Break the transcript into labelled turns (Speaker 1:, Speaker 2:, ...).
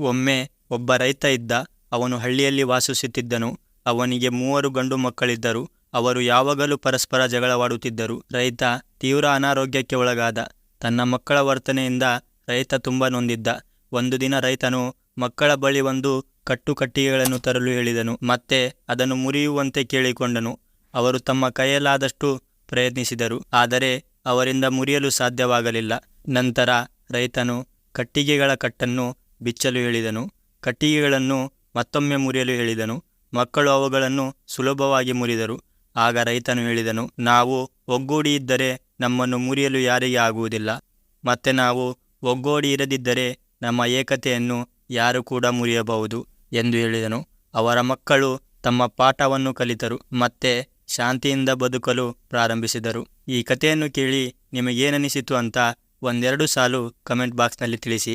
Speaker 1: ಒಮ್ಮೆ ಒಬ್ಬ ರೈತ ಇದ್ದ, ಅವನು ಹಳ್ಳಿಯಲ್ಲಿ ವಾಸಿಸುತ್ತಿದ್ದನು. ಅವನಿಗೆ ಮೂವರು ಗಂಡು ಮಕ್ಕಳಿದ್ದರು. ಅವರು ಯಾವಾಗಲೂ ಪರಸ್ಪರ ಜಗಳವಾಡುತ್ತಿದ್ದರು. ರೈತ ತೀವ್ರ ಅನಾರೋಗ್ಯಕ್ಕೆ ಒಳಗಾದ. ತನ್ನ ಮಕ್ಕಳ ವರ್ತನೆಯಿಂದ ರೈತ ತುಂಬ ನೊಂದಿದ್ದ. ಒಂದು ದಿನ ರೈತನು ಮಕ್ಕಳ ಬಳಿ ಒಂದು ಕಟ್ಟು ಕಟ್ಟಿಗೆಗಳನ್ನು ತರಲು ಹೇಳಿದನು. ಮತ್ತೆ ಅದನ್ನು ಮುರಿಯುವಂತೆ ಕೇಳಿಕೊಂಡನು. ಅವರು ತಮ್ಮ ಕೈಯಲ್ಲಾದಷ್ಟು ಪ್ರಯತ್ನಿಸಿದರು. ಆದರೆ ಅವರಿಂದ ಮುರಿಯಲು ಸಾಧ್ಯವಾಗಲಿಲ್ಲ. ನಂತರ ರೈತನು ಕಟ್ಟಿಗೆಗಳ ಕಟ್ಟನ್ನು ಬಿಚ್ಚಲು ಹೇಳಿದನು. ಕಟ್ಟಿಗೆಗಳನ್ನು ಮತ್ತೊಮ್ಮೆ ಮುರಿಯಲು ಹೇಳಿದನು. ಮಕ್ಕಳು ಅವುಗಳನ್ನು ಸುಲಭವಾಗಿ ಮುರಿದರು. ಆಗ ರೈತನು ಹೇಳಿದನು, ನಾವು ಒಗ್ಗೂಡಿ ಇದ್ದರೆ ನಮ್ಮನ್ನು ಮುರಿಯಲು ಯಾರಿಗೆ ಆಗುವುದಿಲ್ಲ. ಮತ್ತೆ ನಾವು ಒಗ್ಗೂಡಿ ಇರದಿದ್ದರೆ ನಮ್ಮ ಏಕತೆಯನ್ನು ಯಾರು ಕೂಡ ಮುರಿಯಬಹುದು ಎಂದು ಹೇಳಿದನು. ಅವರ ಮಕ್ಕಳು ತಮ್ಮ ಪಾಠವನ್ನು ಕಲಿತರು, ಮತ್ತೆ ಶಾಂತಿಯಿಂದ ಬದುಕಲು ಪ್ರಾರಂಭಿಸಿದರು. ಈ ಕಥೆಯನ್ನು ಕೇಳಿ ನಿಮಗೇನನಿಸಿತು ಅಂತ ಒಂದೆರಡು ಸಾಲು ಕಮೆಂಟ್ ಬಾಕ್ಸ್ನಲ್ಲಿ ತಿಳಿಸಿ.